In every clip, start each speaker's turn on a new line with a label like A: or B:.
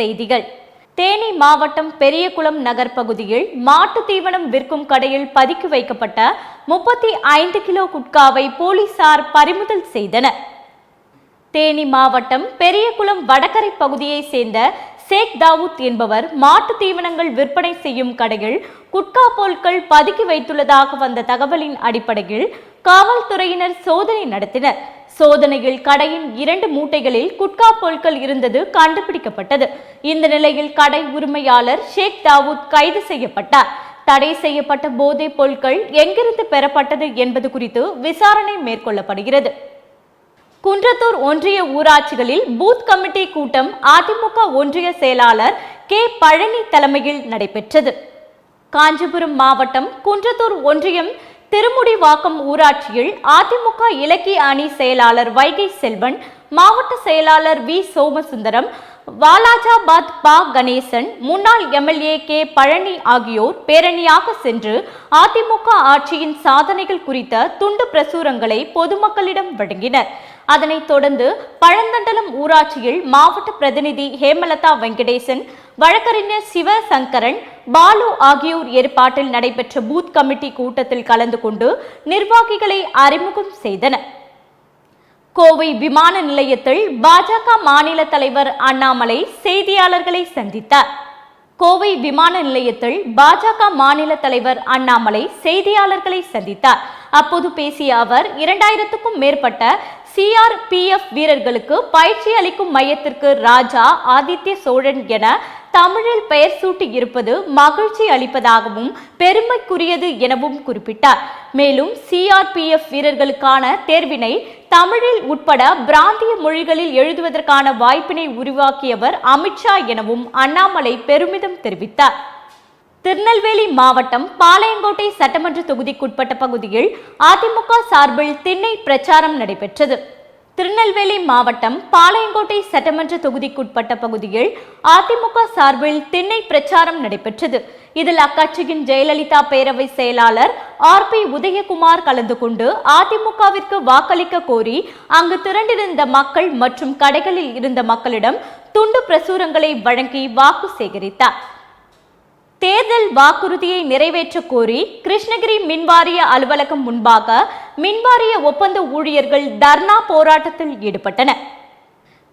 A: செய்திகள். தேனி மாவட்டம் பெரியகுளம் நகர் பகுதியில் மாட்டு தீவனம் விற்கும் கடையில் பதுக்கி வைக்கப்பட்ட முப்பத்தி ஐந்து கிலோ குட்காவை போலீசார் பறிமுதல் செய்தனர். தேனி மாவட்டம் பெரியகுளம் வடகரை பகுதியைச் சேர்ந்த சேக் தாவூத் என்பவர் மாட்டு தீவனங்கள் விற்பனை செய்யும் கடையில் குட்கா பொருட்கள் பதுக்கி வைத்துள்ளதாக வந்த தகவலின் அடிப்படையில் காவல்துறையினர் சோதனை நடத்தினர். சோதனையில் கடையின் இரண்டு மூட்டைகளில் குட்கா பொருட்கள் இருந்தது கண்டுபிடிக்கப்பட்டது. இந்த நிலையில் கடை உரிமையாளர் ஷேக் தாவூத் கைது செய்யப்பட்டார். தடை செய்யப்பட்ட போதைப் பொருட்கள் எங்கிருந்து பெறப்பட்டது என்பது குறித்து விசாரணை மேற்கொள்ளப்படுகிறது. குன்றத்தூர் ஒன்றிய ஊராட்சிகளில் பூத் கமிட்டி கூட்டம் அதிமுக ஒன்றிய செயலாளர் கே. பழனி தலைமையில் நடைபெற்றது. காஞ்சிபுரம் மாவட்டம் குன்றத்தூர் ஒன்றியம் திருமுடிவாக்கம் ஊராட்சியில் அதிமுக இலக்கிய அணி செயலாளர் வைகை செல்வன் மாவட்ட செயலாளர் வி சோமசுந்தரம் வாலாஜாபாத் பா கணேசன் முன்னாள் எம்எல்ஏ கே பழனி ஆகியோர் பேரணியாக சென்று அதிமுக ஆட்சியின் சாதனைகள் குறித்த துண்டு பிரசுரங்களை பொதுமக்களிடம் வழங்கினர். அதனைத் தொடர்ந்து பழந்தண்டலம் ஊராட்சியில் மாவட்ட பிரதிநிதி ஹேமலதா வெங்கடேசன் வழக்கறிஞர் சிவசங்கரன் பாலு ஆகியோர் ஏற்பாட்டில் நடைபெற்ற பூத் கமிட்டி கூட்டத்தில் கலந்து கொண்டு நிர்வாகிகளை அறிமுகம் செய்தனர். கோவை விமான நிலையத்தில் பாஜக மாநில தலைவர் அண்ணாமலை செய்தியாளர்களை சந்தித்தார். கோவை விமான நிலையத்தில் பாஜக மாநில தலைவர் அண்ணாமலை செய்தியாளர்களை சந்தித்தார். அப்போது பேசிய அவர் இரண்டாயிரத்துக்கும் மேற்பட்ட சிஆர்பிஎஃப் வீரர்களுக்கு பயிற்சி அளிக்கும் மையத்திற்கு ராஜா ஆதித்ய சோழன் என தமிழில் பெயர் சூட்டி இருப்பது மகிழ்ச்சி அளிப்பதாகவும் பெருமைக்குரியது எனவும் குறிப்பிட்டார். மேலும் சிஆர்பிஎஃப் வீரர்களுக்கான தேர்வினை தமிழில் உட்பட பிராந்திய மொழிகளில் எழுதுவதற்கான வாய்ப்பினை உருவாக்கியவர் அமித்ஷா எனவும் அண்ணாமலை பெருமிதம் தெரிவித்தார். திருநெல்வேலி மாவட்டம் பாளையங்கோட்டை சட்டமன்ற தொகுதிக்குட்பட்ட பகுதியில் அதிமுக சார்பில் திண்ணை பிரச்சாரம் நடைபெற்றது. திருநெல்வேலி மாவட்டம் பாளையங்கோட்டை சட்டமன்ற தொகுதிக்குட்பட்ட பகுதியில் அதிமுக சார்பில் திண்ணை பிரச்சாரம் நடைபெற்றது. இதில் அக்கட்சியின் ஜெயலலிதா பேரவை செயலாளர் ஆர் பி உதயகுமார் கலந்து கொண்டு அதிமுகவிற்கு வாக்களிக்க கோரி அங்கு திரண்டிருந்த மக்கள் மற்றும் கடைகளில் இருந்த மக்களிடம் துண்டு பிரசுரங்களை வழங்கி வாக்கு சேகரித்தார். தேர்தல் வாக்குறுதியை நிறைவேற்ற கோரி கிருஷ்ணகிரி மின்வாரிய அலுவலகம் முன்பாக மின்வாரிய ஒப்பந்த ஊழியர்கள் தர்ணா போராட்டத்தில் ஈடுபட்டனர்.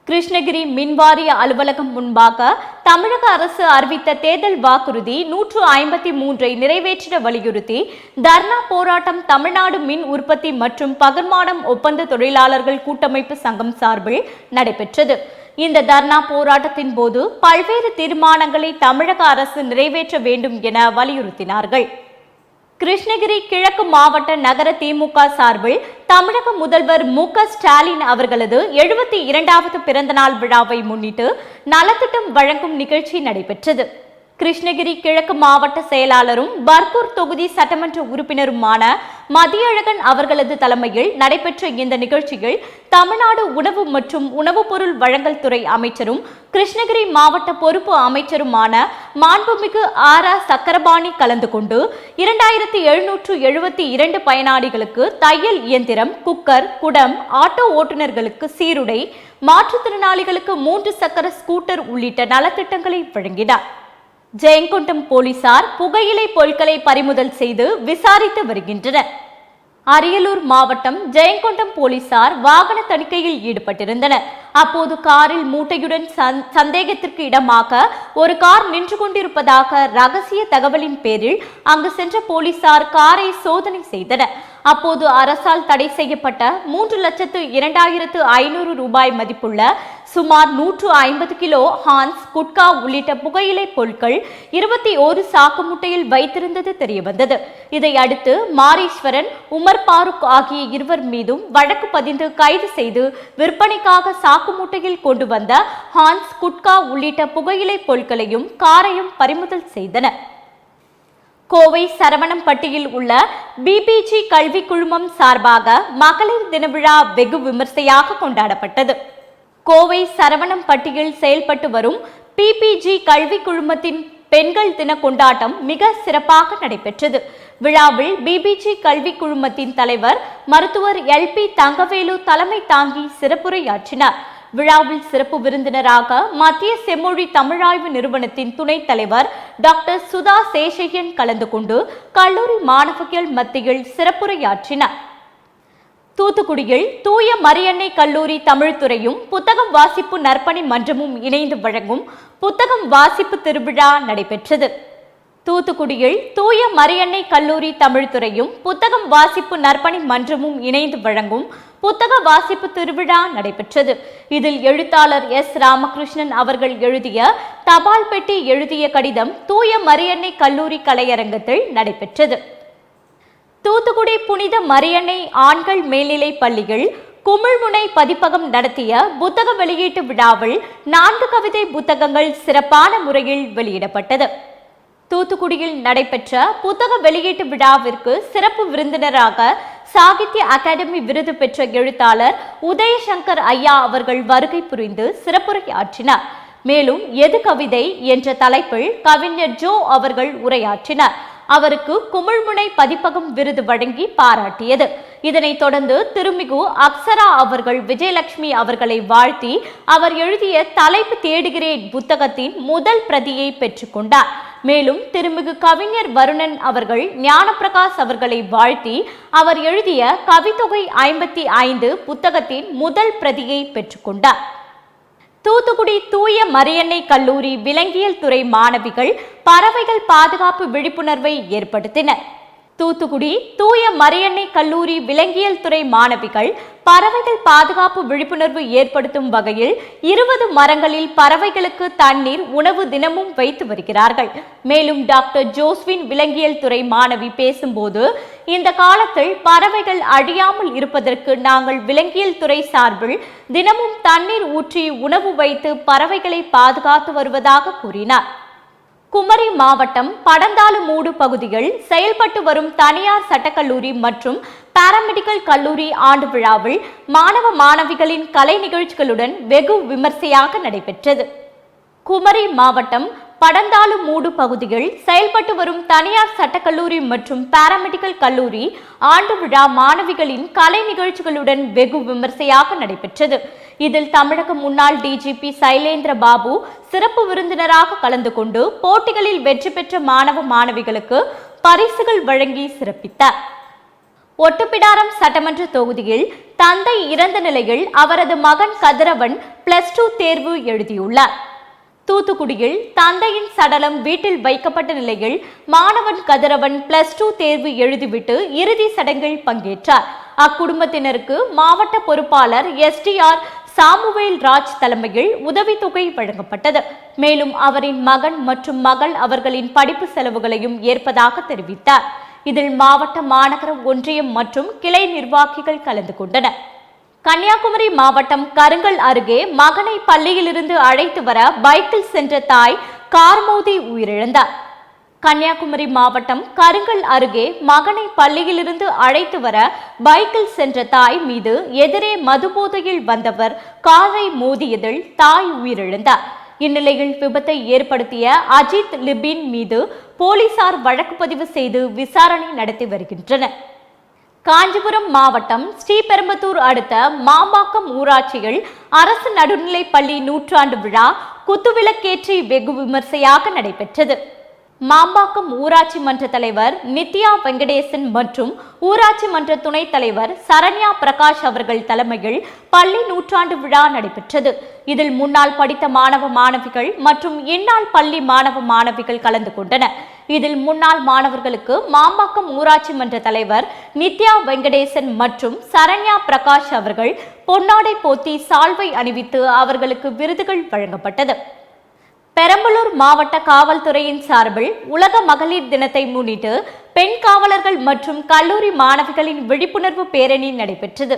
A: கிருஷ்ணகிரி மின்வாரிய அலுவலகம் முன்பாக தமிழக அரசு அறிவித்த தேர்தல் வாக்குறுதி நூற்று ஐம்பத்தி மூன்றை நிறைவேற்றிட வலியுறுத்தி தர்ணா போராட்டம் தமிழ்நாடு மின் உற்பத்தி மற்றும் பகிர்மானம் ஒப்பந்த தொழிலாளர்கள் கூட்டமைப்பு சங்கம் சார்பில் நடைபெற்றது. இந்த தர்ணா போராட்டத்தின் போது பல்வேறு தீர்மானங்களை தமிழக அரசு நிறைவேற்ற வேண்டும் என வலியுறுத்தினார்கள். கிருஷ்ணகிரி கிழக்கு மாவட்ட நகர திமுக சார்பில் தமிழக முதல்வர் மு ஸ்டாலின் அவர்களது எழுபத்தி இரண்டாவது பிறந்தநாள் விழாவை முன்னிட்டு நலத்திட்டம் வழங்கும் நிகழ்ச்சி நடைபெற்றது. கிருஷ்ணகிரி கிழக்கு மாவட்ட செயலாளரும் பர்கூர் தொகுதி சட்டமன்ற உறுப்பினருமான மதியழகன் அவர்களது தலைமையில் நடைபெற்ற இந்த நிகழ்ச்சியில் தமிழ்நாடு உணவு மற்றும் உணவுப் பொருள் வழங்கல் துறை அமைச்சரும் கிருஷ்ணகிரி மாவட்ட பொறுப்பு அமைச்சருமான மாண்புமிகு ஆர் ஆர் சக்கரபாணி கலந்து கொண்டு இரண்டாயிரத்தி எழுநூற்று எழுபத்தி இரண்டு பயனாளிகளுக்கு தையல் இயந்திரம் குக்கர் குடம் ஆட்டோ ஓட்டுநர்களுக்கு சீருடை மாற்றுத்திறனாளிகளுக்கு மூன்று சக்கர ஸ்கூட்டர் உள்ளிட்ட நலத்திட்டங்களை வழங்கினார். ஜெயங்கொண்டம் போலீசார் புகையிலை பொருட்களை பறிமுதல் செய்து விசாரித்து வருகின்றனர். அரியலூர் மாவட்டம் ஜெயங்கொண்டம் போலீசார் வாகன தணிக்கையில் ஈடுபட்டிருந்தனர். அப்போது காரில் மூட்டையுடன் சந்- சந்தேகத்திற்கு இடமாக ஒரு கார் நின்று கொண்டிருப்பதாக ரகசிய தகவலின் பேரில் அங்கு சென்ற போலீசார் காரை சோதனை செய்தனர். அப்போது அரசால் தடை செய்யப்பட்ட மூன்று லட்சத்து இரண்டாயிரத்து ஐநூறு ரூபாய் மதிப்புள்ள சுமார் நூற்று ஐம்பது கிலோ ஹான்ஸ் குட்கா உள்ளிட்ட புகையிலை பொருட்கள் இருபத்தி ஓரு சாக்கு முட்டையில் வைத்திருந்தது தெரியவந்தது. இதை அடுத்து மாரீஸ்வரன் உமர் பாருக் ஆகிய இருவர் மீதும் வழக்கு பதிந்து கைது செய்து விற்பனைக்காக சாக்கு மூட்டையில் கொண்டு வந்த ஹான்ஸ் குட்கா உள்ளிட்ட புகையிலை பொருட்களையும் காரையும் பறிமுதல் செய்தனர் கோவை சரவணம்பட்டியில் உள்ள பிபிஜி கல்வி குழுமம் சார்பாக மகளிர் தின விழா வெகு விமர்சையாக கொண்டாடப்பட்டது. கோவை சரவணம்பட்டியில் செயல்பட்டு வரும் பிபிஜி கல்வி குழுமத்தின் பெண்கள் தின கொண்டாட்டம் மிக சிறப்பாக நடைபெற்றது. விழாவில் பிபிஜி கல்வி குழுமத்தின் தலைவர் மருத்துவர் எல் பி தங்கவேலு தலைமை தாங்கி சிறப்புரையாற்றினார். விழாவில் சிறப்பு விருந்தினராக மத்திய செம்மொழி தமிழாய்வு நிறுவனத்தின் துணைத் தலைவர் டாக்டர் சுதா சேஷையன் கலந்து கொண்டு கல்லூரி மாணவர்கள் மத்தியில் சிறப்புரையாற்றினார். தூத்துக்குடியில் தூய மரியன்னை கல்லூரி தமிழ்துறையும் புத்தகம் வாசிப்பு நற்பணி மன்றமும் இணைந்து வழங்கும் புத்தகம் வாசிப்பு திருவிழா நடைபெற்றது. தூத்துக்குடியில் தூய மரியன்னை கல்லூரி தமிழ்துறையும் புத்தகம் வாசிப்பு நற்பணி மன்றமும் இணைந்து வழங்கும் புத்தக வாசிப்பு திருவிழா நடைபெற்றது. இதில் எழுத்தாளர் எஸ். ராமகிருஷ்ணன் அவர்கள் எழுதிய தபால் பெட்டி எழுதிய கடிதம் தூய மரியன்னை கல்லூரி கலையரங்கத்தில் நடைபெற்றது. தூத்துக்குடி புனித மரியன்னை ஆண்கள் மேல்நிலை பள்ளிகள் குமிழ்முனை பதிப்பகம் நடத்திய புத்தக வெளியீட்டு விழாவில் நான்கு கவிதை புத்தகங்கள் சிறப்பான முறையில் வெளியிடப்பட்டது. தூத்துக்குடியில் நடைபெற்ற புத்தக வெளியீட்டு விழாவிற்கு சிறப்பு விருந்தினராக சாகித்ய அகாடமி விருது பெற்ற எழுத்தாளர் உதயசங்கர் ஐயா அவர்கள் வருகை புரிந்து சிறப்புரையாற்றினார். மேலும் எது கவிதை? என்ற தலைப்பில் கவிஞர் ஜோ அவர்கள் உரையாற்றினார். அவருக்கு குமிழ்முனை பதிப்பகம் விருது வழங்கி பாராட்டியது. இதனைத் தொடர்ந்து திருமிகு அக்ஸரா அவர்கள் விஜயலட்சுமி அவர்களை வாழ்த்தி அவர் எழுதிய தலைப்பு தேடுகிறேன் புத்தகத்தின் முதல் பிரதியை பெற்றுக்கொண்டார் மேலும் திருமிகு கவிஞர் வருணன் அவர்கள் ஞானப்பிரகாஷ் அவர்களை வாழ்த்தி அவர் எழுதிய கவித்தொகை ஐம்பத்தி ஐந்து புத்தகத்தின் முதல் பிரதியை பெற்றுக்கொண்டார் தூத்துக்குடி தூய மரியன்னை கல்லூரி விலங்கியல் துறை மாணவிகள் பறவைகள் பாதுகாப்பு விழிப்புணர்வை ஏற்படுத்தினர். தூத்துக்குடி தூய மரியன்னை கல்லூரி விலங்கியல் துறை மாணவிகள் பறவைகள் பாதுகாப்பு விழிப்புணர்வு ஏற்படுத்தும் வகையில் இருபது மரங்களில் பறவைகளுக்கு தண்ணீர் உணவு தினமும் வைத்து வருகிறார்கள். மேலும் டாக்டர் ஜோஸ்வின் விலங்கியல் துறை மாணவி பேசும்போது இந்த காலத்தில் பறவைகள் அழியாமல் இருப்பதற்கு நாங்கள் விலங்கியல் துறை சார்பில் தினமும் தண்ணீர் ஊற்றி உணவு வைத்து பறவைகளை பாதுகாத்து வருவதாக கூறினார். குமரி மாவட்டம் படந்தாலுமூடு பகுதியில் செயல்பட்டு வரும் தனியார் சட்டக்கல்லூரி மற்றும் பாராமெடிக்கல் கல்லூரி ஆண்டு விழாவில் மாணவ மாணவிகளின் கலை நிகழ்ச்சிகளுடன் வெகு விமர்சையாக நடைபெற்றது. குமரி மாவட்டம் படந்தாலுமூடு பகுதியில் செயல்பட்டு வரும் தனியார் சட்டக்கல்லூரி மற்றும் பாராமெடிக்கல் கல்லூரி ஆண்டு விழா மாணவிகளின் கலை நிகழ்ச்சிகளுடன் வெகு விமர்சையாக நடைபெற்றது. இதில் தமிழக முன்னாள் டிஜிபி சைலேந்திர பாபு சிறப்பு விருந்தினராக கலந்து கொண்டு போட்டிகளில் வெற்றி பெற்ற மாணவ மாணவிகளுக்கு பரிசுகள் வழங்கி சிறப்பித்தார். ஒட்டுப்பிடாரம் சட்டமன்ற தொகுதியில் தந்தை இறந்த நிலையில் அவரது மகன் கதிரவன் பிளஸ் டூ தேர்வு எழுதியுள்ளார். தூத்துக்குடியில் தந்தையின் சடலம் வீட்டில் வைக்கப்பட்ட நிலையில் மாணவன் கதிரவன் பிளஸ் டூ தேர்வு எழுதிவிட்டு இறுதி சடங்கில் பங்கேற்றார். அக்குடும்பத்தினருக்கு மாவட்ட பொறுப்பாளர் எஸ்டிஆர் சாமுவேல் ராஜ் தலைமையில் உதவித்தொகை வழங்கப்பட்டது. மேலும் அவரின் மகன் மற்றும் மகள் அவர்களின் படிப்பு செலவுகளையும் ஏற்பதாக தெரிவித்தார். இதில் மாவட்ட மாநகர ஒன்றியம் மற்றும் கிளை நிர்வாகிகள் கலந்து கொண்டனர். கன்னியாகுமரி மாவட்டம் கருங்கல் அருகே மகனை பள்ளியிலிருந்து அழைத்து வர பைக்கில் சென்ற தாய் கார் மோதி உயிரிழந்தார். கன்னியாகுமரி மாவட்டம் கருங்கல் அருகே மகனை பள்ளியிலிருந்து அழைத்து வர பைக்கில் சென்ற தாய் மீது எதிரே மதுபோதையில் வந்தவர் காரை மோதியதில் தாய் உயிரிழந்தார். இந்நிலையில் விபத்தை ஏற்படுத்திய அஜித் லிபின் மீது போலீசார் வழக்கு பதிவு செய்து விசாரணை நடத்தி வருகின்றனர். காஞ்சிபுரம் மாவட்டம் ஸ்ரீபெரும்புத்தூர் அடுத்த மாம்பாக்கம் ஊராட்சியில் அரசு நடுநிலைப் பள்ளி நூற்றாண்டு விழா குத்துவிளக்கேற்றி வெகு விமர்சையாக நடைபெற்றது. மாம்பாக்கம் ஊராட்சி மன்ற தலைவர் நித்யா வெங்கடேசன் மற்றும் ஊராட்சி மன்ற துணைத் தலைவர் சரண்யா பிரகாஷ் அவர்கள் தலைமையில் பள்ளி நூற்றாண்டு விழா நடைபெற்றது. இதில் முன்னாள் படித்த மாணவ மாணவிகள் மற்றும் இந்நாள் பள்ளி மாணவ மாணவிகள் கலந்து கொண்டனர் இதில் முன்னாள் மாணவர்களுக்கு மாம்பாக்கம் ஊராட்சி மன்ற தலைவர் நித்யா வெங்கடேசன் மற்றும் சரண்யா பிரகாஷ் அவர்கள் பொன்னாடை போத்தி சால்வை அணிவித்து அவர்களுக்கு விருதுகள் வழங்கப்பட்டது. பெரம்பலூர் மாவட்ட காவல்துறையின் சார்பில் உலக மகளிர் தினத்தை முன்னிட்டு பெண் காவலர்கள் மற்றும் கல்லூரி மாணவிகளின் விழிப்புணர்வு பேரணி நடைபெற்றது.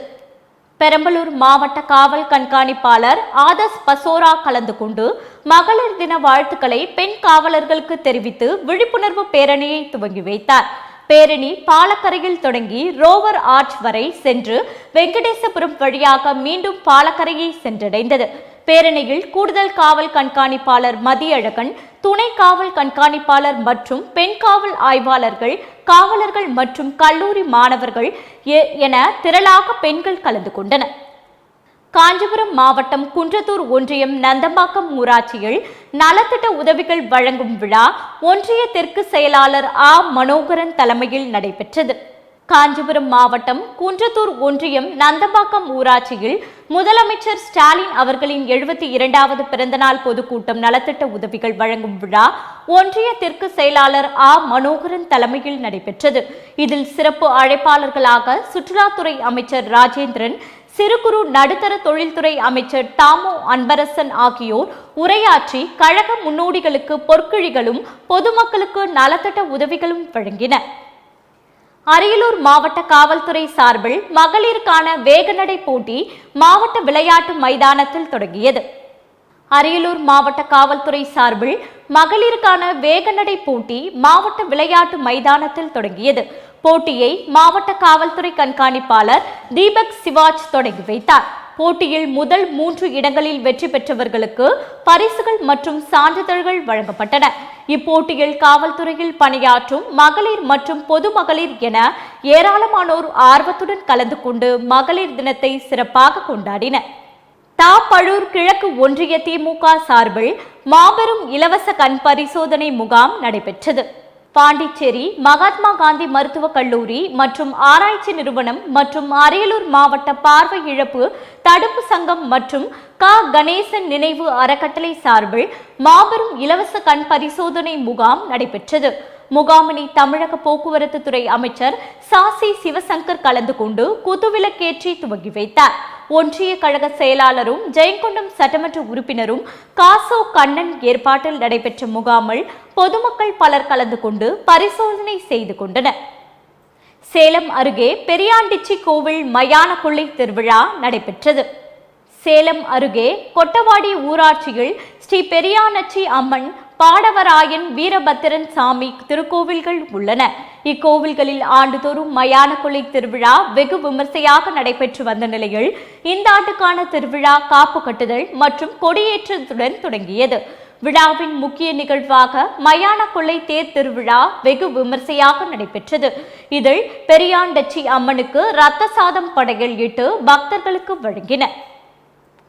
A: பெரம்பலூர் மாவட்ட காவல் கண்காணிப்பாளர் ஆதஸ் பசோரா கலந்து கொண்டு மகளிர் தின வாழ்த்துக்களை பெண் காவலர்களுக்கு தெரிவித்து விழிப்புணர்வு பேரணியை துவங்கி வைத்தார். பேரணி பாலக்கரையில் தொடங்கி ரோவர் ஆர்ச் வரை சென்று வெங்கடேசபுரம் வழியாக மீண்டும் பாலக்கரையை சென்றடைந்தது. பேரணியில் கூடுதல் காவல் கண்காணிப்பாளர் மதியழகன் துணை காவல் கண்காணிப்பாளர் மற்றும் பெண் காவல் ஆய்வாளர்கள் காவலர்கள் மற்றும் கல்லூரி மாணவர்கள் எ- என திரளாக பெண்கள் கலந்து கொண்டனர். காஞ்சிபுரம் மாவட்டம் குன்றத்தூர் ஒன்றியம் நந்தம்பாக்கம் ஊராட்சியில் நலத்திட்ட உதவிகள் வழங்கும் விழா ஒன்றிய தெற்கு செயலாளர் ஆ. மனோகரன் தலைமையில் நடைபெற்றது. காஞ்சிபுரம் மாவட்டம் குன்றத்தூர் ஒன்றியம் நந்தம்பாக்கம் ஊராட்சியில் முதலமைச்சர் ஸ்டாலின் அவர்களின் எழுபத்தி இரண்டாவது பிறந்தநாள் பொதுக்கூட்டம் நலத்திட்ட உதவிகள் வழங்கும் விழா ஒன்றிய தெற்கு செயலாளர் ஆ. மனோகரன் தலைமையில் நடைபெற்றது. இதில் சிறப்பு அழைப்பாளர்களாக சுற்றுலாத்துறை அமைச்சர் ராஜேந்திரன் சிறு குறு நடுத்தர தொழில்துறை அமைச்சர் தாமோ அன்பரசன் ஆகியோர் உரையாற்றி கழக முன்னோடிகளுக்கு பொற்கிழிகளும் பொதுமக்களுக்கு நலத்திட்ட உதவிகளும் வழங்கினர். அரியலூர் மாவட்ட காவல்துறை சார்பில் மகளிருக்கான வேகநடை போட்டி மாவட்ட விளையாட்டு மைதானத்தில் தொடங்கியது. அரியலூர் மாவட்ட காவல்துறை சார்பில் மகளிருக்கான வேகநடை போட்டி மாவட்ட விளையாட்டு மைதானத்தில் தொடங்கியது. போட்டியை மாவட்ட காவல்துறை கண்காணிப்பாளர் தீபக் சிவாஜ் தொடங்கி வைத்தார். போட்டியில் முதல் மூன்று இடங்களில் வெற்றி பெற்றவர்களுக்கு பரிசுகள் மற்றும் சான்றிதழ்கள் வழங்கப்பட்டன. இப்போட்டியில் காவல்துறையில் பணியாற்றும் மகளிர் மற்றும் பொது மகளிர் என ஏராளமானோர் ஆர்வத்துடன் கலந்து கொண்டு மகளிர் தினத்தை சிறப்பாக கொண்டாடினர். தாப்பழூர் கிழக்கு ஒன்றிய திமுக சார்பில் மாபெரும் இலவச கண் பரிசோதனை முகாம் நடைபெற்றது. பாண்டிச்சேரி மகாத்மா காந்தி மருத்துவக் கல்லூரி மற்றும் ஆராய்ச்சி நிறுவனம் மற்றும் அரியலூர் மாவட்ட பார்வை இழப்பு தடுப்பு சங்கம் மற்றும் க. கணேசன் நினைவு அறக்கட்டளை சார்பில் மாபெரும் இலவச கண் பரிசோதனை முகாம் நடைபெற்றது. முகாமினை தமிழக போக்குவரத்து துறை அமைச்சர் சாசி சிவசங்கர் கலந்து கொண்டு குத்துவிளக்கேற்றி துவங்கி வைத்தார். ஒன்றிய கழக செயலாளரும் ஜெயங்கொண்டம் சட்டமன்ற உறுப்பினரும் காசோ கண்ணன் ஏற்பாட்டில் நடைபெற்ற முகாமில் பொதுமக்கள் பலர் கலந்து கொண்டு பரிசோதனை செய்து கொண்டனர். சேலம் அருகே பெரியாண்டிச்சி கோவில் மயான கொள்ளை திருவிழா நடைபெற்றது. சேலம் அருகே கொட்டவாடி ஊராட்சியில் ஸ்ரீ பெரியானச்சி அம்மன் பாடவராயன் வீரபத்திரன் சாமி திருக்கோவில்கள் உள்ளன. இக்கோவில்களில் ஆண்டுதோறும் மயான திருவிழா வெகு விமர்சையாக நடைபெற்று வந்த நிலையில் இந்த ஆண்டுக்கான திருவிழா காப்பு கட்டுதல் மற்றும் கொடியேற்றத்துடன் தொடங்கியது. விழாவின் முக்கிய நிகழ்வாக மயான கொள்ளை தேர் திருவிழா வெகு விமர்சையாக நடைபெற்றது. இதில் பெரியாண்டச்சி அம்மனுக்கு ரத்த சாதம் படையல் இட்டு பக்தர்களுக்கு வழங்கினர்.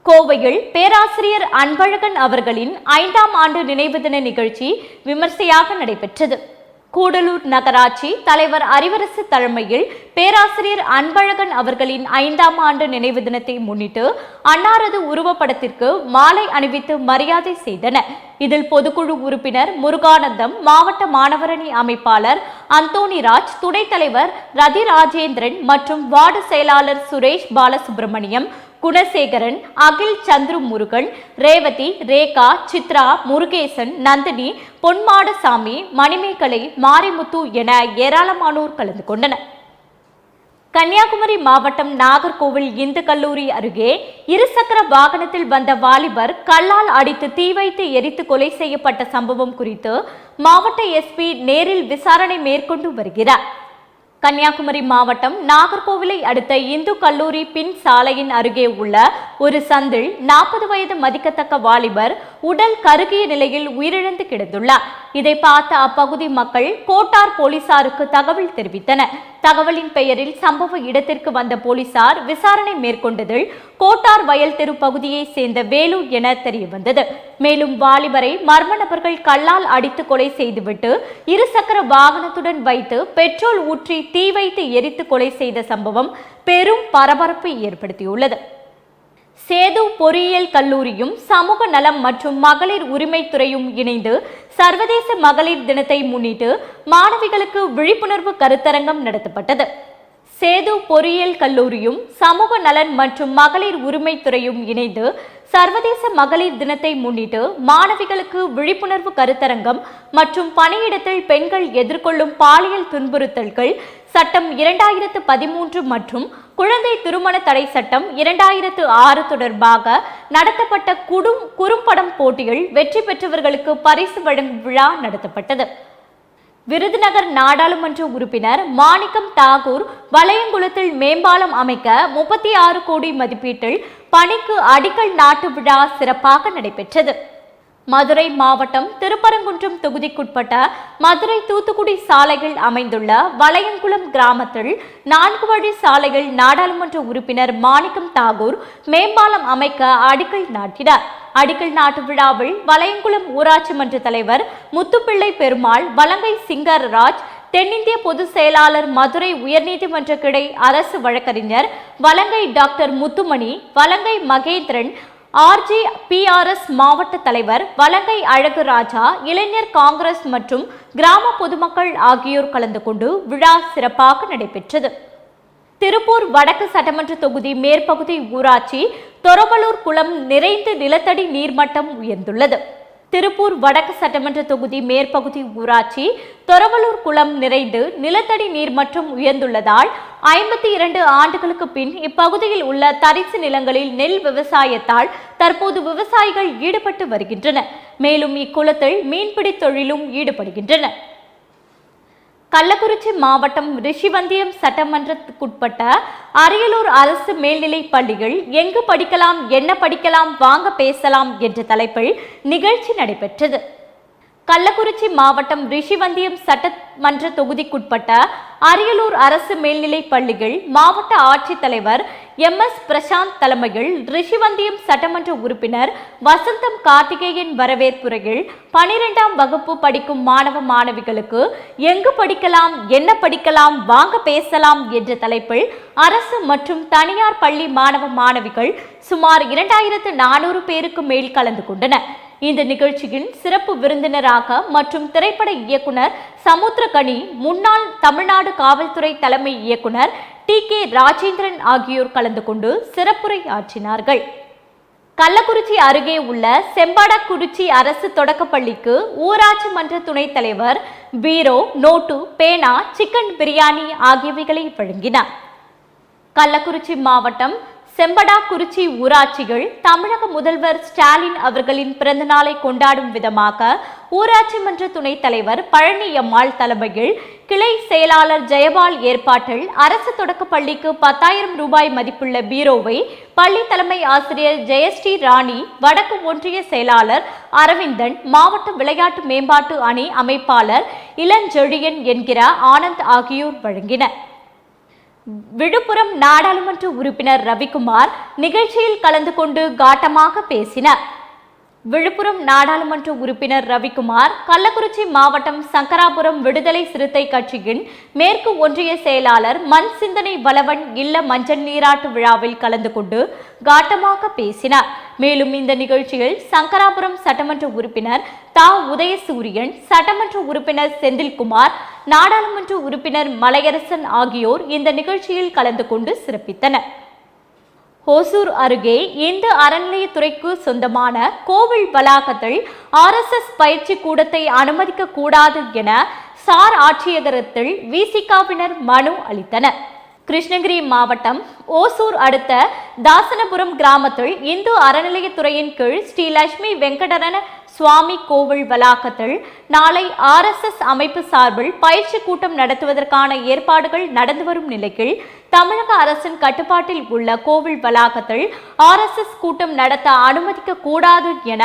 A: கோவையில் பேராசிரியர் அன்பழகன் அவர்களின் ஐந்தாம் ஆண்டு நினைவு தின நிகழ்ச்சி விமர்சையாக நடைபெற்றது. கூடலூர் நகராட்சி தலைவர் அறிவரசு தலைமையில் பேராசிரியர் அன்பழகன் அவர்களின் ஐந்தாம் ஆண்டு நினைவு தினத்தை முன்னிட்டு அன்னாரது உருவப்படத்திற்கு மாலை அணிவித்து மரியாதை செய்தனர். இதில் பொதுக்குழு உறுப்பினர் முருகானந்தம் மாவட்ட மாணவரணி அமைப்பாளர் அந்தோணிராஜ் துணைத் தலைவர் ரதி ராஜேந்திரன் மற்றும் வார்டு செயலாளர் சுரேஷ் பாலசுப்ரமணியம் குணசேகரன் அகில் சந்துரு முருகன் ரேவதி ரேகா சித்ரா முருகேசன் நந்தினி பொன்மாடசாமி மணிமேகலை மாரிமுத்து என ஏராளமானோர் கலந்து கொண்டனர். கன்னியாகுமரி மாவட்டம் நாகர்கோவில் இந்து கல்லூரி அருகே இருசக்கர வாகனத்தில் வந்த வாலிபர் கல்லால் அடித்து தீ வைத்து எரித்து கொலை செய்யப்பட்ட சம்பவம் குறித்து மாவட்ட எஸ்பி நேரில் விசாரணை மேற்கொண்டு வருகிறார். கன்னியாகுமரி மாவட்டம் நாகர்கோவிலை அடுத்த இந்து கல்லூரி பின் சாலையின் அருகே உள்ள ஒரு சந்தில் நாற்பது வயது மதிக்கத்தக்க வாலிபர் உடல் கருகிய நிலையில் உயிரிழந்து கிடந்துள்ளார். இதை பார்த்த அப்பகுதி மக்கள் கோட்டார் போலீசாருக்கு தகவல் தெரிவித்தனர். தகவலின் பெயரில் சம்பவ இடத்திற்கு வந்த போலீசார் விசாரணை மேற்கொண்டதில் கோட்டார் வயல் தெரு பகுதியை சேர்ந்த வேலு என தெரியவந்தது. மேலும் வாலிபரை மர்ம நபர்கள் கல்லால் அடித்து கொலை செய்துவிட்டு இருசக்கர வாகனத்துடன் வைத்து பெட்ரோல் ஊற்றி தீ வைத்து எரித்து கொலை செய்த சம்பவம் பெரும் பரபரப்பை ஏற்படுத்தியுள்ளது. சேது பொறியியல் கல்லூரியும் சமூக நலம் மற்றும் மகளிர் உரிமைத்துறையும் இணைந்து சர்வதேச மகளிர் தினத்தை முன்னிட்டு மாணவிகளுக்கு விழிப்புணர்வு கருத்தரங்கம் நடத்தப்பட்டது. சேது பொறியியல் கல்லூரியும் சமூக நலன் மற்றும் மகளிர் உரிமைத்துறையும் இணைந்து சர்வதேச மகளிர் தினத்தை முன்னிட்டு மாணவிகளுக்கு விழிப்புணர்வு கருத்தரங்கம் மற்றும் பணியிடத்தில் பெண்கள் எதிர்கொள்ளும் பாலியல் துன்புறுத்தல்கள் சட்டம் இரண்டாயிரத்து பதிமூன்று மற்றும் குழந்தை திருமண தடை சட்டம் இரண்டாயிரத்து ஆறு தொடர்பாக நடத்தப்பட்ட குடும் குறும்படம் போட்டியில் வெற்றி பெற்றவர்களுக்கு பரிசு வழங்கும் விழா நடத்தப்பட்டது. விருதுநகர் நாடாளுமன்ற உறுப்பினர் மாணிக்கம் தாகூர் வளையங்குளத்தில் மேம்பாலம் அமைக்க முப்பத்தி ஆறு கோடி மதிப்பீட்டில் பணிக்கு அடிக்கல் நாட்டு விழா சிறப்பாக நடைபெற்றது. மதுரை மாவட்டம் திருப்பரங்குன்றம் தொகுதிக்குட்பட்ட மதுரை தூத்துக்குடி சாலைகள் அமைந்துள்ள வளையங்குளம் கிராமத்தில் நான்கு வழி சாலைகள் நாடாளுமன்ற உறுப்பினர் மாணிக்கம் தாகூர் மேம்பாலம் அமைக்க அடிக்கல் நாட்டினார். அடிக்கல் நாட்டு விழாவில் வளையங்குளம் ஊராட்சி மன்ற தலைவர் முத்துப்பிள்ளை பெருமாள் வலங்கை சிங்கர்ராஜ் தென்னிந்திய பொதுச் செயலாளர் மதுரை உயர்நீதிமன்ற கிளை அரசு வழக்கறிஞர் Valangai doctor Muthumani Valangai Mahendran RG PRS மாவட்ட தலைவர் வலங்கை அழகு ராஜா இளைஞர் காங்கிரஸ் மற்றும் கிராம பொதுமக்கள் ஆகியோர் கலந்து கொண்டு விழா சிறப்பாக நடைபெற்றது. திருப்பூர் வடக்கு சட்டமன்ற தொகுதி மேற்பகுதி ஊராட்சி தொரவலூர் குளம் நிறைந்து நிலத்தடி நீர்மட்டம் உயர்ந்துள்ளது. திருப்பூர் வடக்கு சட்டமன்ற தொகுதி மேற்பகுதி ஊராட்சி தொரவலூர் குளம் நிறைந்து நிலத்தடி நீர் மற்றும் உயர்ந்துள்ளதால் ஐம்பத்தி இரண்டு ஆண்டுகளுக்கு பின் இப்பகுதியில் உள்ள தரிசு நிலங்களில் நெல் விவசாயத்தால் தற்போது விவசாயிகள் ஈடுபட்டு வருகின்றனர். மேலும் இக்குளத்தில் மீன்பிடி தொழிலும் ஈடுபடுகின்றனர். கள்ளக்குறிச்சி மாவட்டம் ரிஷிவந்தியம் சட்டமன்றத்துக்குட்பட்ட அரியலூர் அரசு மேல்நிலைப் பள்ளிகள் எங்கு படிக்கலாம் என்ன படிக்கலாம் வாங்க பேசலாம் என்ற தலைப்பில் நிகழ்ச்சி நடைபெற்றது. கள்ளக்குறிச்சி மாவட்டம் ரிஷிவந்தியம் சட்டமன்ற தொகுதிக்குட்பட்ட அரியலூர் அரசு மேல்நிலைப் பள்ளிகள் மாவட்ட ஆட்சித்தலைவர் எம் எஸ் பிரசாந்த் தலைமையில் ரிஷிவந்தியம் சட்டமன்ற உறுப்பினர் வசந்தம் கார்த்திகேயன் வரவேற்புரையில் பனிரெண்டாம் வகுப்பு படிக்கும் மாணவ மாணவிகளுக்கு எங்கு படிக்கலாம் என்ன படிக்கலாம் வாங்க பேசலாம் என்ற தலைப்பில் அரசு மற்றும் தனியார் பள்ளி மாணவ மாணவிகள் சுமார் இரண்டாயிரத்து நானூறு பேருக்கு மேல் கலந்து கொண்டனர். இந்த நிகழ்ச்சியில் சிறப்பு விருந்தினராக மற்றும் திரைப்பட இயக்குனர் சமுத்திரகனி முன்னாள் தமிழ்நாடு காவல்துறை தலைமை இயக்குனர் டி கே ராஜேந்திரன் ஆகியோர் கலந்து கொண்டு சிறப்புரை ஆற்றினார்கள் கள்ளக்குறிச்சி அருகே உள்ள செம்பாடக்குறிச்சி அரசு தொடக்கப்பள்ளிக்கு ஊராட்சி மன்ற துணைத் தலைவர் பீரோ நோட்டு பேனா சிக்கன் பிரியாணி ஆகியவைகளை வழங்கினார். கள்ளக்குறிச்சி மாவட்டம் செம்படாக்குறிச்சி ஊராட்சிகள் தமிழக முதல்வர் ஸ்டாலின் அவர்களின் பிறந்தநாளை கொண்டாடும் விதமாக ஊராட்சி மன்ற துணைத் தலைவர் பழனியம்மாள் தலைமையில் கிளை செயலாளர் ஜெயபால் ஏற்பாட்டில் அரசு தொடக்க பள்ளிக்கு பத்தாயிரம் ரூபாய் மதிப்புள்ள பீரோவை பள்ளி தலைமை ஆசிரியர் ஜெயஸ்ரீ ராணி வடக்கு ஒன்றிய செயலாளர் அரவிந்தன் மாவட்ட விளையாட்டு மேம்பாட்டு அணி அமைப்பாளர் இளஞ்செழியன் என்கிற ஆனந்த் ஆகியோர் வழங்கினர். விழுப்புரம் நாடாளுமன்ற உறுப்பினர் ரவிக்குமார் நிகழ்ச்சியில் கலந்து கொண்டு காட்டமாக பேசினார். விழுப்புரம் நாடாளுமன்ற உறுப்பினர் ரவிக்குமார் கள்ளக்குறிச்சி மாவட்டம் சங்கராபுரம் விடுதலை சிறுத்தை கட்சியின் மேற்கு ஒன்றிய செயலாளர் மண் சிந்தனை வளவன் இல்ல மஞ்சள் நீராட்டு விழாவில் கலந்து கொண்டு காட்டமாக பேசினார். மேலும் இந்த நிகழ்ச்சியில் சங்கராபுரம் சட்டமன்ற உறுப்பினர் தா. உதயசூரியன் சட்டமன்ற உறுப்பினர் செந்தில்குமார் நாடாளுமன்ற உறுப்பினர் மலையரசன் ஆகியோர் இந்த நிகழ்ச்சியில் கலந்து கொண்டு சிறப்பித்தனர். ஓசூர் அருகே இந்து அறநிலையத்துறைக்கு சொந்தமான கோவில் வளாகத்தில் ஆர்எஸ்எஸ் பயிற்சி கூடத்தை அனுமதிக்க கூடாது என சார் ஆட்சியகரத்தில் விசிகாவினர் மனு அளித்தனர். கிருஷ்ணகிரி மாவட்டம் ஓசூர் அடுத்த தாசனபுரம் கிராமத்தில் இந்து அறநிலையத்துறையின் கீழ் ஸ்ரீ லட்சுமி வெங்கடரன சுவாமி கோவில் வளாகத்தில் நாளை ஆர்எஸ்எஸ் அமைப்பு சார்பில் பயிற்சி கூட்டம் நடத்துவதற்கான ஏற்பாடுகள் நடந்து வரும் நிலையில் தமிழக அரசின் கட்டுப்பாட்டில் உள்ள கோவில் வளாகத்தில் ஆர்எஸ்எஸ் கூட்டம் நடத்த அனுமதிக்க கூடாது என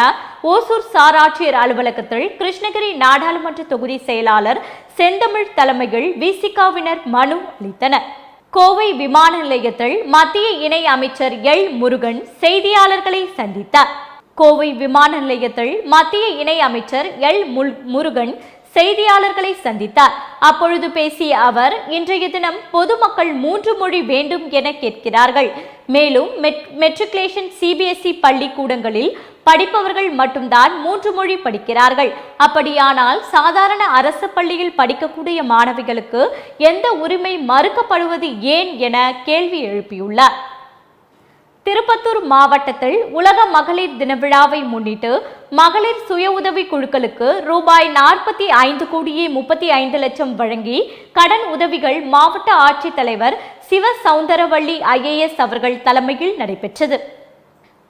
A: ஓசூர் சாராட்சியர் அலுவலகத்தில் கிருஷ்ணகிரி நாடாளுமன்ற தொகுதி செயலாளர் செந்தமிழ் தலைமையில் விசிகாவினர் மனு அளித்தனர். கோவை விமான நிலையத்தில் மத்திய இணை அமைச்சர் எல் முருகன் செய்தியாளர்களை சந்தித்தார். கோவை விமான நிலையத்தில் மத்திய இணை அமைச்சர் எல் முருகன் செய்தியாளர்களை சந்தித்தார். அப்பொழுது பேசிய அவர் இன்றைய தினம் பொதுமக்கள் மூன்று மொழி வேண்டும் என கேட்கிறார்கள். மேலும் மெட்- மெட்ரிகுலேஷன் சிபிஎஸ்இ பள்ளிக்கூடங்களில் படிப்பவர்கள் மட்டும்தான் மூன்று மொழி படிக்கிறார்கள். அப்படியானால் சாதாரண அரசு பள்ளியில் படிக்கக்கூடிய மாணவிகளுக்கு எந்த உரிமை மறுக்கப்படுவது ஏன் என கேள்வி எழுப்பியுள்ளார். திருப்பத்தூர் மாவட்டத்தில் உலக மகளிர் தின விழாவை முன்னிட்டு மகளிர் சுய உதவி குழுக்களுக்கு ரூபாய் நாற்பத்தி ஐந்து கோடியே முப்பத்தி ஐந்து லட்சம் வழங்கி கடன் உதவிகள் மாவட்ட ஆட்சித்தலைவர் சிவ சவுந்தரவள்ளி ஐஏஎஸ் அவர்கள் தலைமையில் நடைபெற்றது.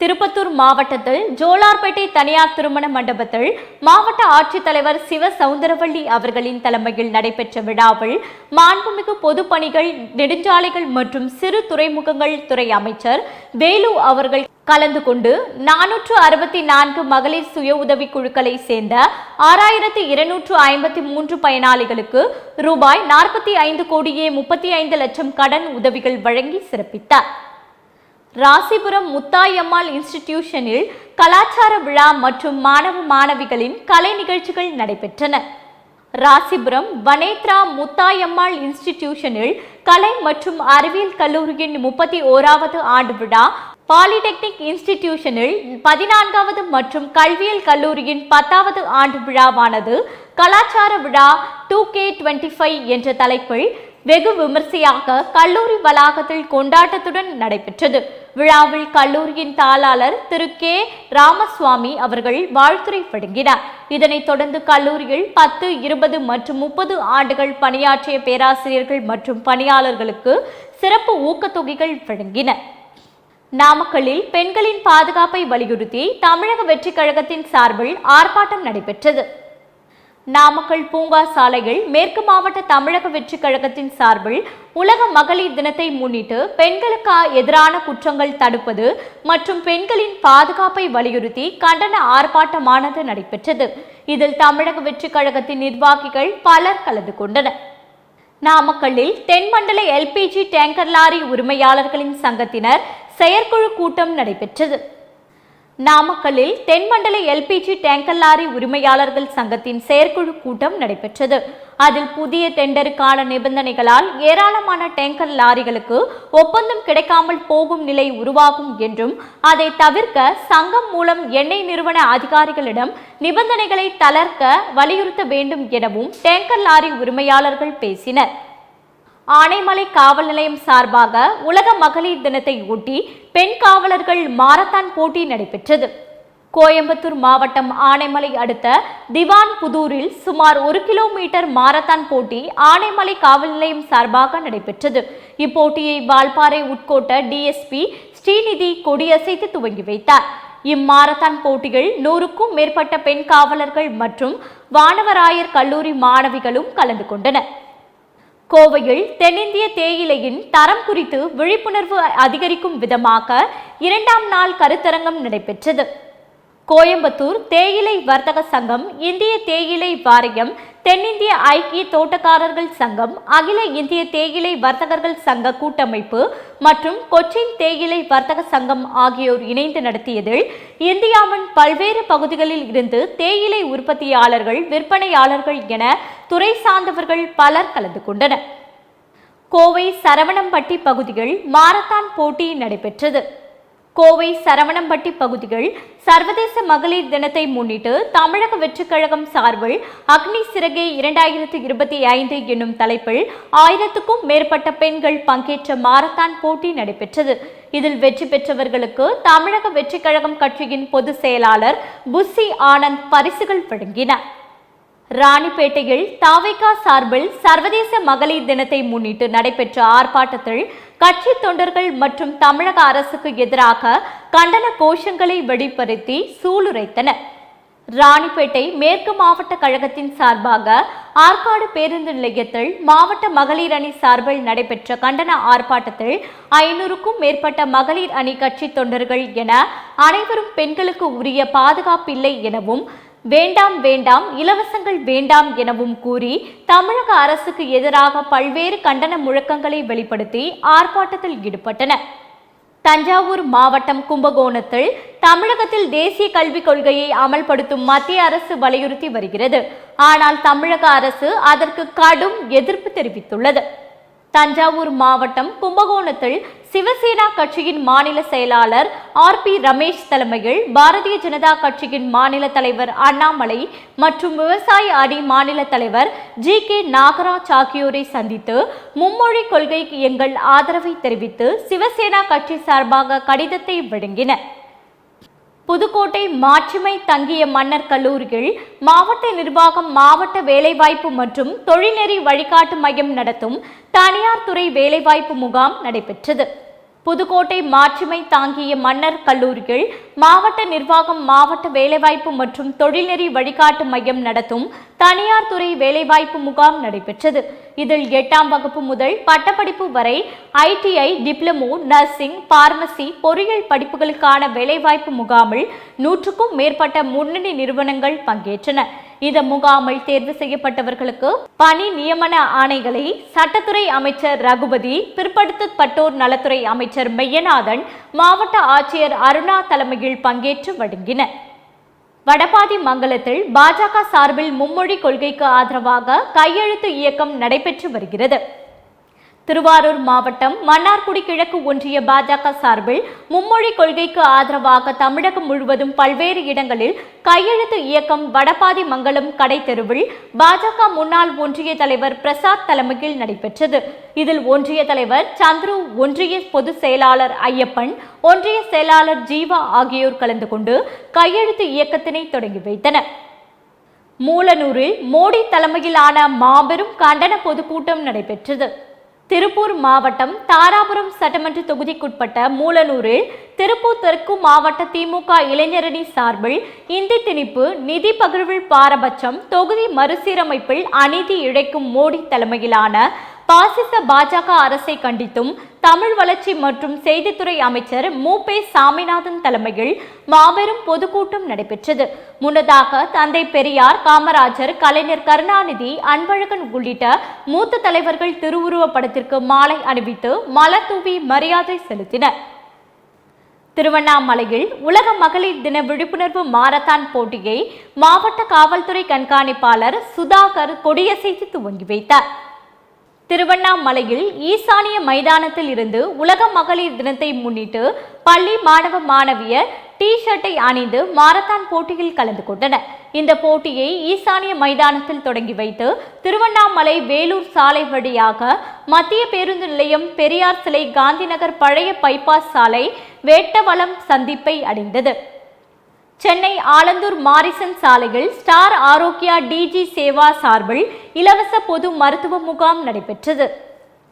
A: திருப்பத்தூர் மாவட்டத்தில் ஜோலார்பேட்டை தனியார் திருமண மண்டபத்தில் மாவட்ட ஆட்சித்தலைவர் சிவ சவுந்தரவள்ளி அவர்களின் தலைமையில் நடைபெற்ற விழாவில் மாண்புமிகு பொதுப்பணிகள் நெடுஞ்சாலைகள் மற்றும் சிறு துறைமுகங்கள் துறை அமைச்சர் வேலு அவர்கள் கலந்து கொண்டு நானூற்று அறுபத்தி நான்கு மகளிர் சுய உதவி குழுக்களை சேர்ந்த ஆறாயிரத்தி இருநூற்று ஐம்பத்தி மூன்று பயனாளிகளுக்கு ரூபாய் நாற்பத்தி ஐந்து கோடியே முப்பத்தி ஐந்து லட்சம் கடன் உதவிகள் வழங்கி சிறப்பித்தார். ராசிபுரம் முத்தாயம்மாள் இன்ஸ்டிடியூஷனில் கலாச்சார விழா மற்றும் மாணவ மாணவிகளின் கலை நிகழ்ச்சிகள் நடைபெற்றன. ராசிபுரம் வனேத்ரா முத்தாயம்மாள் இன்ஸ்டிடியூஷனில் கலை மற்றும் அறிவியல் கல்லூரியின் முப்பத்தி ஓராவது ஆண்டு விழா பாலிடெக்னிக் இன்ஸ்டிடியூஷனில் பதினான்காவது மற்றும் கல்வியல் கல்லூரியின் பத்தாவது ஆண்டு விழாவானது கலாச்சார விழா டூ கே டுவெண்ட்டி ஃபைவ் என்ற தலைப்பில் வெகு விமர்சையாக கல்லூரி வளாகத்தில் கொண்டாட்டத்துடன் நடைபெற்றது. விழாவில் கல்லூரியின் தாளாளர் திரு. கே. ராமசுவாமி அவர்கள் வாழ்த்துரை வழங்கினார் இதனைத் தொடர்ந்து கல்லூரியில் பத்து இருபது மற்றும் முப்பது ஆண்டுகள் பணியாற்றிய பேராசிரியர்கள் மற்றும் பணியாளர்களுக்கு சிறப்பு ஊக்கத்தொகைகள் வழங்கின. நாமக்கல்லில் பெண்களின் பாதுகாப்பை வலியுறுத்தி தமிழக வெற்றிக் கழகத்தின் சார்பில் ஆர்ப்பாட்டம் நடைபெற்றது. நாமக்கல் பூங்கா சாலையில் மேற்கு மாவட்ட தமிழக வெற்றி கழகத்தின் சார்பில் உலக மகளிர் தினத்தை முன்னிட்டு பெண்களுக்கு எதிரான குற்றங்கள் தடுப்பது மற்றும் பெண்களின் பாதுகாப்பை வலியுறுத்தி கண்டன ஆர்ப்பாட்டமானது நடைபெற்றது. இதில் தமிழக வெற்றி கழகத்தின் நிர்வாகிகள் பலர் கலந்து கொண்டனர். நாமக்கல்லில் தென்மண்டல எல்பிஜி டேங்கர் லாரி உரிமையாளர்களின் சங்கத்தினர் செயற்குழு கூட்டம் நடைபெற்றது. நாமக்கல்லில் தென்மண்டல எல்பிஜி டேங்கர் லாரி உரிமையாளர்கள் சங்கத்தின் செயற்குழு கூட்டம் நடைபெற்றது. அதில் புதிய டெண்டருக்கான நிபந்தனைகளால் ஏராளமான டேங்கர் லாரிகளுக்கு ஒப்பந்தம் கிடைக்காமல் போகும் நிலை உருவாகும் என்றும் அதை தவிர்க்க சங்கம் மூலம் எண்ணெய் நிறுவன அதிகாரிகளிடம் நிபந்தனைகளை தளர்க்க வலியுறுத்த வேண்டும் எனவும் டேங்கர் லாரி உரிமையாளர்கள் பேசினர். ஆனைமலை காவல் நிலையம் சார்பாக உலக மகளிர் தினத்தை ஒட்டி பெண் காவலர்கள் மாரத்தான் போட்டி நடைபெற்றது. கோயம்புத்தூர் மாவட்டம் ஆனைமலை அடுத்த திவான் புதூரில் சுமார் ஒரு கிலோமீட்டர் மாரத்தான் போட்டி ஆனைமலை காவல் நிலையம் சார்பாக நடைபெற்றது. இப்போட்டியை வால்பாறை உட்கோட்ட டிஎஸ்பி ஸ்ரீநிதி கொடியசைத்து துவங்கி வைத்தார். இம்மாரத்தான் போட்டிகள் நூறுக்கும் மேற்பட்ட பெண் காவலர்கள் மற்றும் வானவராயர் கல்லூரி மாணவிகளும் கலந்து கொண்டனர். கோவையில் தென்னிந்திய தேயிலையின் தரம் குறித்து விழிப்புணர்வு அதிகரிக்கும் விதமாக இரண்டாம் நாள் கருத்தரங்கம் நடைபெற்றது. கோயம்புத்தூர் தேயிலை வர்த்தக சங்கம் இந்திய தேயிலை வாரியம் தென்னிந்திய ஐக்கிய தோட்டக்காரர்கள் சங்கம் அகில இந்திய தேயிலை வர்த்தகர்கள் சங்க கூட்டமைப்பு மற்றும் கொச்சின் தேயிலை வர்த்தக சங்கம் ஆகியோர் இணைந்து நடத்தியதில் இந்தியாவின் பல்வேறு பகுதிகளில் இருந்து தேயிலை உற்பத்தியாளர்கள் விற்பனையாளர்கள் என துறை சார்ந்தவர்கள் பலர் கலந்து கொண்டனர். கோவை சரவணம்பட்டி பகுதியில் மாரத்தான் போட்டி நடைபெற்றது. கோவை சரவணம்பட்டி பகுதிகள் சர்வதேச மகளிர் தினத்தை முன்னிட்டு தமிழக வெற்றிக்கழகம் சார்பில் அக்னி சிறகே இரண்டாயிரத்து இருபத்தி ஐந்து என்னும் தலைப்பில் ஆயிரத்துக்கும் மேற்பட்ட பெண்கள் பங்கேற்ற மாரத்தான் போட்டி நடைபெற்றது. இதில் வெற்றி பெற்றவர்களுக்கு தமிழக வெற்றிக்கழகம் கட்சியின் பொதுச் செயலாளர் புஸ்ஸி ஆனந்த் பரிசுகள் வழங்கினார். ராணிப்பேட்டையில் தாவைக்கா சார்பில் சர்வதேச மகளிர் தினத்தை முன்னிட்டு நடைபெற்ற ஆர்ப்பாட்டத்தில் கட்சி தொண்டர்கள் மற்றும் தமிழக அரசுக்கு எதிராக கண்டன கோஷங்களை வெளிப்படுத்தி சூளுரைத்தனர். ராணிப்பேட்டை மேற்கு மாவட்ட கழகத்தின் சார்பாக ஆற்காடு பேருந்து நிலையத்தில் மாவட்ட மகளிர் அணி சார்பில் நடைபெற்ற கண்டன ஆர்ப்பாட்டத்தில் ஐநூறுக்கும் மேற்பட்ட மகளிர் அணி கட்சி தொண்டர்கள் என அனைவரும் பெண்களுக்கு உரிய பாதுகாப்பில்லை எனவும் வேண்டாம் வேண்டாம் இலவசங்கள் வேண்டாம் எனவும் கூறி தமிழக அரசுக்கு எதிராக பல்வேறு கண்டன முழக்கங்களை வெளிப்படுத்தி ஆர்ப்பாட்டத்தில் ஈடுபட்டனர். தஞ்சாவூர் மாவட்டம் கும்பகோணத்தில் தமிழகத்தில் தேசிய கல்விக் கொள்கையை அமல்படுத்தும் மத்திய அரசு வலியுறுத்தி வருகிறது. ஆனால் தமிழக அரசு அதற்கு கடும் எதிர்ப்பு தெரிவித்துள்ளது. தஞ்சாவூர் மாவட்டம் கும்பகோணத்தில் சிவசேனா கட்சியின் மாநில செயலாளர் ஆர் பி ரமேஷ் தலைமையில் பாரதிய ஜனதா கட்சியின் மாநில தலைவர் அண்ணாமலை மற்றும் விவசாய அணி மாநில தலைவர் ஜி கே நாகராஜ் ஆகியோரை சந்தித்து மும்மொழி கொள்கைக்கு எங்கள் ஆதரவை தெரிவித்து சிவசேனா கட்சி சார்பாக கடிதத்தை வழங்கினர். புதுக்கோட்டை மாட்சிமை தங்கிய மன்னர் கல்லூரியில் மாவட்ட நிர்வாகம் மாவட்ட வேலைவாய்ப்பு மற்றும் தொழில்நெறி வழிகாட்டு மையம் நடத்தும் தனியார் துறை வேலைவாய்ப்பு முகாம் நடைபெற்றது. புதுக்கோட்டை மாட்சிமை தாங்கிய மன்னர் கல்லூரியில் மாவட்ட நிர்வாகம் மாவட்ட வேலைவாய்ப்பு மற்றும் தொழில்நெறி வழிகாட்டு மையம் நடத்தும் தனியார் துறை வேலைவாய்ப்பு முகாம் நடைபெற்றது. இதில் எட்டாம் வகுப்பு முதல் பட்டப்படிப்பு வரை ஐடிஐ டிப்ளமோ நர்சிங் பார்மசி பொறியியல் படிப்புகளுக்கான வேலைவாய்ப்பு முகாமில் நூற்றுக்கும் மேற்பட்ட முன்னணி நிறுவனங்கள் பங்கேற்றன. இந்த முகாமில் தேர்வு செய்யப்பட்டவர்களுக்கு பணி நியமன ஆணைகளை சட்டத்துறை அமைச்சர் ரகுபதி பிற்படுத்தப்பட்டோர் நலத்துறை அமைச்சர் மெய்யநாதன் மாவட்ட ஆட்சியர் அருணா தலைமையில் பங்கேற்று வழங்கினர். வடபாதி மங்கலத்தில் பாஜக சார்பில் மும்மொழி கொள்கைக்கு ஆதரவாக கையெழுத்து இயக்கம் நடைபெற்று வருகிறது. திருவாரூர் மாவட்டம் மன்னார்குடி கிழக்கு ஒன்றிய பாஜக சார்பில் மும்மொழி கொள்கைக்கு ஆதரவாக தமிழகம் முழுவதும் பல்வேறு இடங்களில் கையெழுத்து இயக்கம் வடபாதி மங்கலம் கடை தெருவில் பாஜக முன்னாள் ஒன்றிய தலைவர் பிரசாத் தலைமையில் நடைபெற்றது. இதில் ஒன்றிய தலைவர் சந்துரு ஒன்றிய பொதுச் செயலாளர் ஐயப்பன் ஒன்றிய செயலாளர் ஜீவா ஆகியோர் கலந்து கொண்டு கையெழுத்து இயக்கத்தினை தொடங்கி வைத்தனர். மூலனூரில் மோடி தலைமையிலான மாபெரும் கண்டன பொதுக்கூட்டம் நடைபெற்றது. திருப்பூர் மாவட்டம் தாராபுரம் சட்டமன்ற தொகுதிக்குட்பட்ட மூலனூரில் திருப்பூர் தெற்கு மாவட்ட திமுக இளைஞரணி சார்பில் இந்தி திணிப்பு நிதி பகிர்வில் பாரபட்சம் தொகுதி மறுசீரமைப்பில் அநீதி இழைக்கும் மோடி தலைமையிலான பாசிச பாஜக அரசை கண்டித்தும் தமிழ் வளர்ச்சி மற்றும் செய்தித்துறை அமைச்சர் மூபே சாமிநாதன் தலைமையில் மாபெரும் பொதுக்கூட்டம் நடைபெற்றது. முன்னதாக தந்தை பெரியார் காமராஜர் கலைஞர் கருணாநிதி அன்பழகன் உள்ளிட்ட மூத்த தலைவர்கள் திருவுருவப் படத்திற்கு மாலை அணிவித்து மலர் தூவி மரியாதை செலுத்தினர். திருவண்ணாமலையில் உலக மகளிர் தின விழிப்புணர்வு மாரத்தான் போட்டியை மாவட்ட காவல்துறை கண்காணிப்பாளர் சுதாகர் கொடியசைத்து துவங்கி வைத்தார். திருவண்ணாமலையில் ஈசானிய மைதானத்தில் இருந்து உலக மகளிர் தினத்தை முன்னிட்டு பள்ளி மாணவ மாணவியர் டி ஷர்ட்டை அணிந்து மாரத்தான் போட்டியில் கலந்து கொண்டனர். இந்த போட்டியை ஈசானிய மைதானத்தில் தொடங்கி வைத்து திருவண்ணாமலை வேலூர் சாலை வழியாக மத்திய பேருந்து நிலையம் பெரியார் சிலை காந்திநகர் பழைய பைபாஸ் சாலை வேட்டவளம் சந்திப்பை அடைந்தது. சென்னை ஆலந்தூர் மாரிசன் சாலையில் ஸ்டார் ஆரோக்கியா டிஜி சேவா சார்பில் இலவச பொது மருத்துவ முகாம் நடைபெற்றது.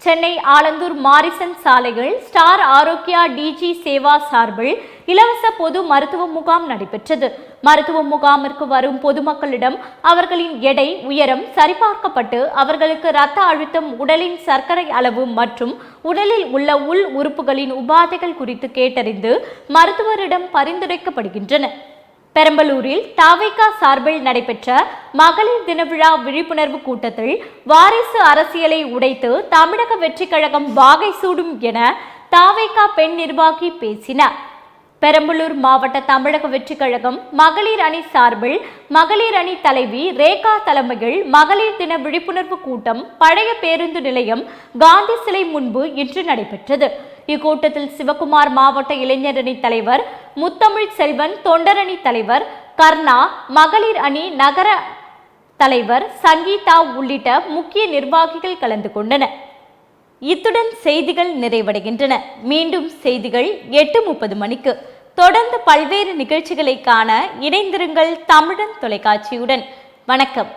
A: சென்னை ஆலந்தூர் மாரிசன் சாலையில் ஸ்டார் ஆரோக்கியா டிஜி சேவா சார்பில் இலவச பொது மருத்துவ முகாம் நடைபெற்றது. மருத்துவ முகாமிற்கு வரும் பொதுமக்களிடம் அவர்களின் எடை உயரம் சரிபார்க்கப்பட்டு அவர்களுக்கு இரத்த அழுத்தம் உடலின் சர்க்கரை அளவு மற்றும் உடலில் உள்ள உள் உறுப்புகளின் உபாதைகள் குறித்து கேட்டறிந்து மருத்துவரிடம் பரிந்துரைக்கப்படுகின்றன. பெரம்பலூரில் தாவைக்கா சார்பில் நடைபெற்ற மகளிர் தின விழா விழிப்புணர்வு கூட்டத்தில் வாரிசு அரசியலை உடைத்து தமிழக வெற்றி கழகம் வாகை சூடும் என தாவைக்கா பெண் நிர்வாகி பேசினார். பெரம்பலூர் மாவட்ட தமிழக வெற்றி கழகம் மகளிர் அணி சார்பில் மகளிர் அணி தலைவி ரேகா தலைமையில் மகளிர் தின விழிப்புணர்வு கூட்டம் பழைய பேருந்து நிலையம் காந்தி சிலை முன்பு இன்று நடைபெற்றது. இக்கூட்டத்தில் சிவகுமார் மாவட்ட இளைஞரணி தலைவர் முத்தமிழ் செல்வன் தொண்டரணி தலைவர் கர்ணா மகளிர் அணி நகர தலைவர் சங்கீதா உள்ளிட்ட முக்கிய நிர்வாகிகள் கலந்து கொண்டனர். இத்துடன் செய்திகள் நிறைவடைகின்றன. மீண்டும் செய்திகள் எட்டு முப்பது மணிக்கு. தொடர்ந்து பல்வேறு நிகழ்ச்சிகளை காண இணைந்திருங்கள் தமிழன் தொலைக்காட்சியுடன். வணக்கம்.